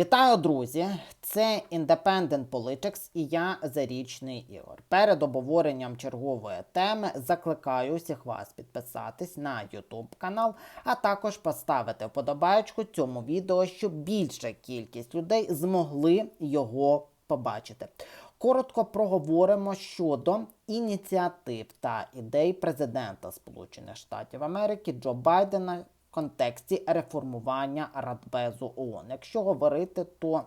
Вітаю, друзі! Це Independent Politics і я Зарічний Ігор. Перед обговоренням чергової теми закликаю усіх вас підписатись на YouTube канал, а також поставити вподобайку цьому відео, щоб більша кількість людей змогли його побачити. Коротко проговоримо щодо ініціатив та ідей президента Сполучених Штатів Америки Джо Байдена контексті реформування Радбезу ООН. Якщо говорити, то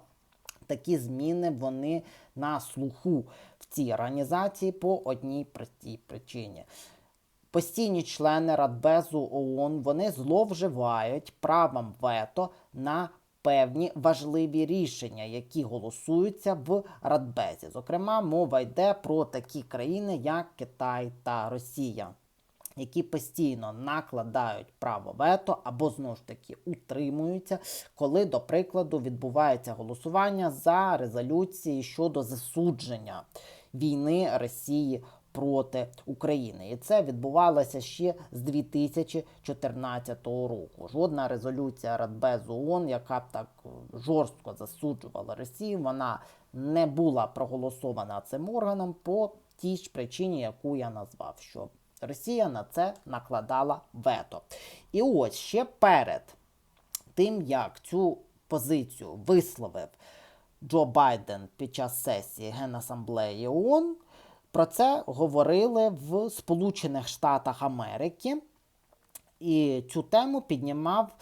такі зміни вони на слуху в цій організації по одній простій причині. Постійні члени Радбезу ООН вони зловживають правом вето на певні важливі рішення, які голосуються в Радбезі. Зокрема, мова йде про такі країни, як Китай та Росія. Які постійно накладають право вето або знову ж таки утримуються, коли, до прикладу, відбувається голосування за резолюції щодо засудження війни Росії проти України. І це відбувалося ще з 2014 року. Жодна резолюція Радбезу ООН, яка б так жорстко засуджувала Росію, вона не була проголосована цим органом по тій ж причині, яку я назвав. що Росія на це накладала вето. І ось ще перед тим, як цю позицію висловив Джо Байден під час сесії Генасамблеї ООН, про це говорили в Сполучених Штатах Америки. І цю тему піднімав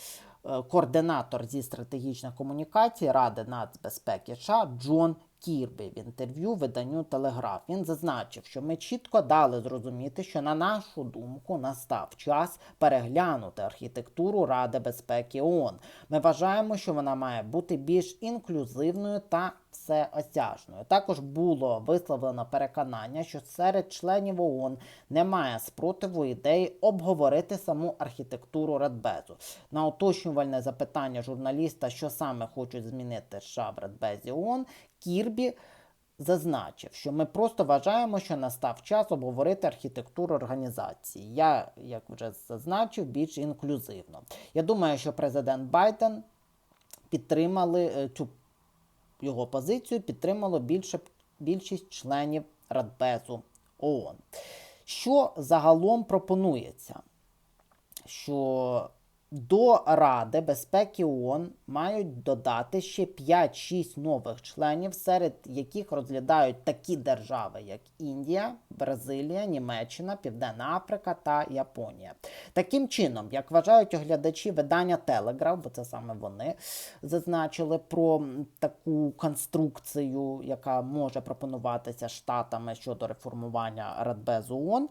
координатор зі стратегічної комунікації Ради нацбезпеки США Джон Кірбі в інтерв'ю виданню Телеграф. Він зазначив, що ми чітко дали зрозуміти, що на нашу думку настав час переглянути архітектуру Ради безпеки ООН. Ми вважаємо, що вона має бути більш інклюзивною та всеосяжною. Також було висловлено переконання, що серед членів ООН немає спротиву ідеї обговорити саму архітектуру Радбезу. На уточнювальне запитання журналіста, що саме хочуть змінити США в Радбезі ООН, Кірбі зазначив, що ми просто вважаємо, що настав час обговорити архітектуру організації. Я, як вже зазначив, більш інклюзивно. Я думаю, що президент Байден підтримали цю його позицію, підтримало більше, більшість членів Радбезу ООН. Що загалом пропонується? Що до Ради безпеки ООН мають додати ще 5-6 нових членів, серед яких розглядають такі держави, як Індія, Бразилія, Німеччина, Південна Африка та Японія. Таким чином, як вважають оглядачі видання Телеграф, бо це саме вони зазначили про таку конструкцію, яка може пропонуватися штатами щодо реформування Радбезу ООН,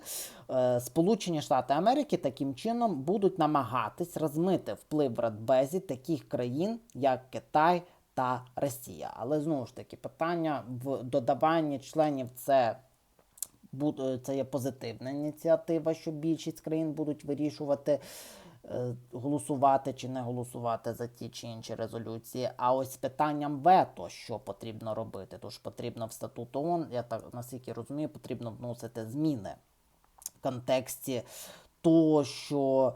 е, Сполучені Штати Америки таким чином будуть намагатись розмити вплив в Радбезі таких країн, як Китай та Росія. Але знову ж таки, питання в додаванні членів це. Це є позитивна ініціатива, що більшість країн будуть вирішувати, е, голосувати чи не голосувати за ті чи інші резолюції. А ось з питанням вето, що потрібно робити, тож потрібно в статут ООН, я так наскільки розумію, потрібно вносити зміни в контексті того, що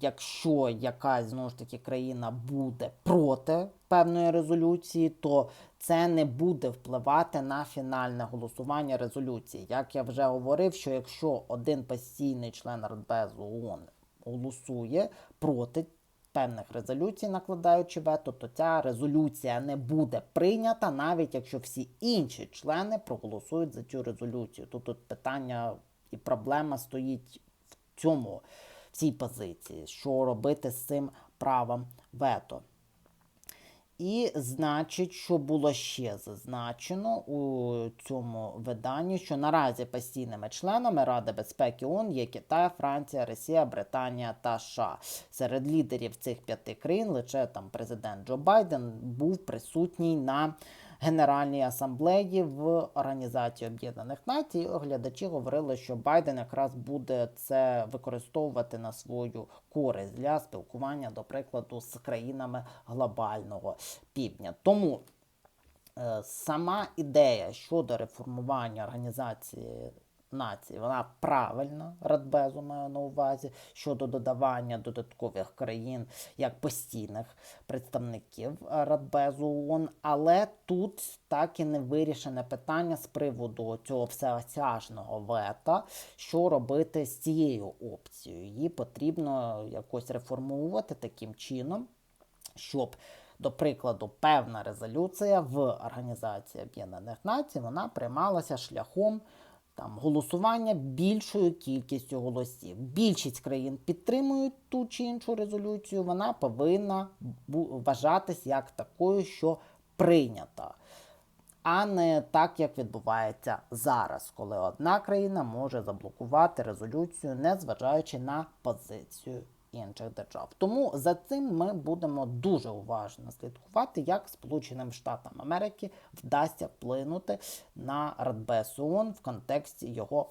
якщо якась знову ж таки країна буде проти певної резолюції, то це не буде впливати на фінальне голосування резолюції. Як я вже говорив, що якщо один постійний член Радбезу ООН голосує проти певних резолюцій, накладаючи вето, то ця резолюція не буде прийнята, навіть якщо всі інші члени проголосують за цю резолюцію. Тут, тут питання і проблема стоїть в цьому цій позиції, що робити з цим правом вето. І значить, що було ще зазначено у цьому виданні, що наразі постійними членами Ради безпеки ООН є Китай, Франція, Росія, Британія та США. Серед лідерів цих п'яти країн лише там президент Джо Байден був присутній на Генеральній асамблеї в Організації Об'єднаних Націй. Оглядачі говорили, що Байден якраз буде це використовувати на свою користь для спілкування, до прикладу, з країнами глобального півдня. Тому е, сама ідея щодо реформування організації Націй. Вона правильна, Радбезу маю на увазі щодо додавання додаткових країн як постійних представників Радбезу ООН, але тут так і не вирішене питання з приводу цього всеосяжного вета, що робити з цією опцією. Її потрібно якось реформувати таким чином, щоб до прикладу, певна резолюція в Організації Об'єднаних Націй вона приймалася шляхом там голосування більшою кількістю голосів. Більшість країн підтримують ту чи іншу резолюцію. Вона повинна вважатись як такою, що прийнята. А не так, як відбувається зараз, коли одна країна може заблокувати резолюцію, незважаючи на позицію інших держав. Тому за цим ми будемо дуже уважно слідкувати, як Сполученим Штатам Америки вдасться вплинути на Радбез ООН в контексті його